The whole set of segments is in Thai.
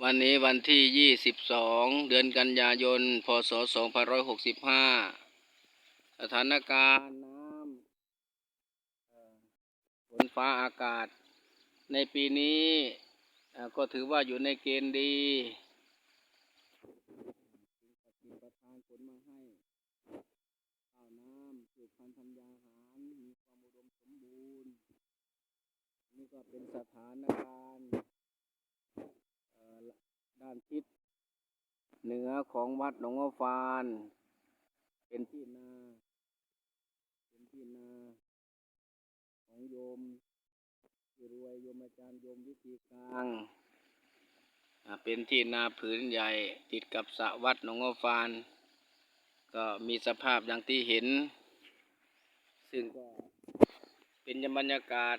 วันนี้วันที่ยี่สิบสองเดือนกันยายน พศสองพันร้อยหกสิบห้าสถานการณ์น้ำฝนฟ้าอากาศ ในปีนี้ก็ถือว่าอยู่ในเกณฑ์ดีสิ่งศักดิ์สิทธิ์ประทานฝนมาให้ข้าวน้ำพืชพันธุ์ธัญญาหาร มีความอุดมสมบูรณ์ นี่ก็เป็นสถานการณ์ ทิศเหนือของวัดหนองอ้อฟาน เป็นที่นา เป็นที่นา ของโยมที่รวยโยมอาจารย์โยมวิธีกลาง เป็นที่นาผืนใหญ่ติดกับสระวัดหนองอ้อฟาน ก็มีสภาพอย่างที่เห็น ซึ่งก็เป็นบรรยากาศ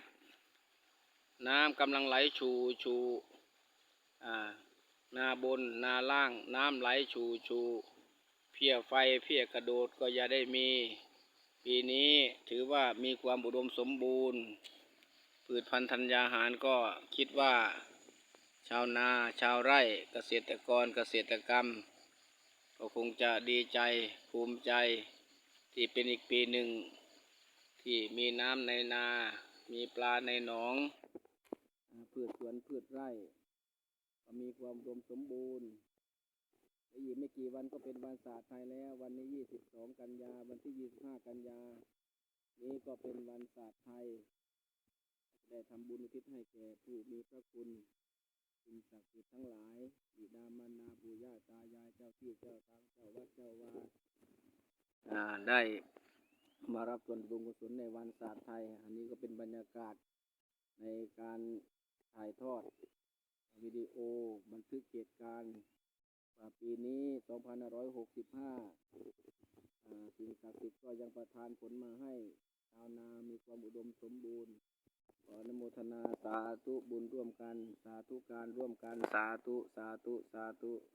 น้ำกำลังไหลชูชูอ่านา บนนาล่างน้ำไหลชูชูเพียไฟเพียกระโดดก็อย่าได้มี ปีนี้ถือว่ามีความอุดมสมบูรณ์พืชพันธุ์ธัญญาหารก็คิดว่า ชาวนาชาวไร่เกษตรกรเกษตรกรรม ก็คงจะดีใจภูมิใจ ที่เป็นอีกปีหนึ่ง ที่มีน้ำในนา มีปลาในหนองพืชสวนพืชไร่ มีความอุดมสมบูรณ์อีกไม่กี่วันก็เป็นวันศาสตร์ไทยแล้ว วันนี้22กันยา วันที่25กันยา นี้ก็เป็นวันศาสตร์ไทย ได้ทำบุญอุทิศให้แก่ผู้มีพระคุณสิ่งศักดิ์สิทธิ์ทั้งหลายบิดามารดาปู่ย่าตายายเจ้าที่เจ้าทางเจ้าวัดเจ้าวาอ่าได้มารับส่วนบุญกุศลในวันศาสตร์ไทย อันนี้ก็เป็นบรรยากาศในการถ่ายทอด วิดีโอบันทึกเหตุการณ์ปีนี้ 2565 สิ่งศักดิ์สิทธิ์ก็ยังประทานผลมาให้ชาวนามีความอุดมสมบูรณ์ ขออนุโมทนาสาธุบุญร่วมกัน สาธุการร่วมกัน สาธุ สาธุ สาธุ